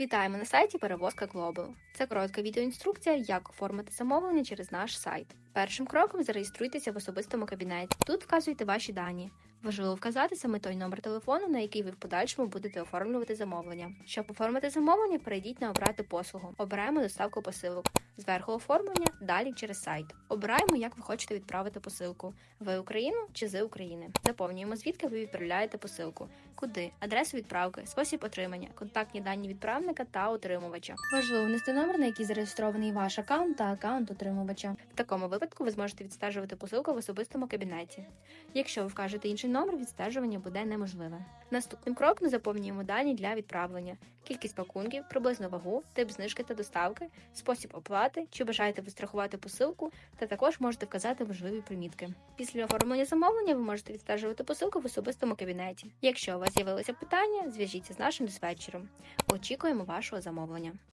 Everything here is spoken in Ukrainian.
Вітаємо на сайті Перевозка Global. Це коротка відеоінструкція, як оформити замовлення через наш сайт. Першим кроком зареєструйтеся в особистому кабінеті. Тут вказуйте ваші дані. Важливо вказати саме той номер телефону, на який ви в подальшому будете оформлювати замовлення. Щоб оформити замовлення, перейдіть на обрати послугу. Обираємо доставку посилок. Зверху оформлення, далі через сайт. Обираємо, як ви хочете відправити посилку. Ви Україну чи з України. Заповнюємо, звідки ви відправляєте посилку, куди, адресу відправки, спосіб отримання, контактні дані відправника та отримувача. Важливо внести номер, на який зареєстрований ваш аккаунт та аккаунт отримувача. В такому випадку ви зможете відстежувати посилку в особистому кабінеті. Якщо ви вкажете інший номер, відстежування буде неможливе. Наступним кроком заповнюємо дані для відправлення, кількість пакунків, приблизну вагу, тип знижки та доставки, спосіб оплати, чи бажаєте ви страхувати посилку, та також можете вказати важливі примітки. Після оформлення замовлення ви можете відстежувати посилку в особистому кабінеті. Якщо у вас з'явилися питання, зв'яжіться з нашим диспетчером. Очікуємо вашого замовлення.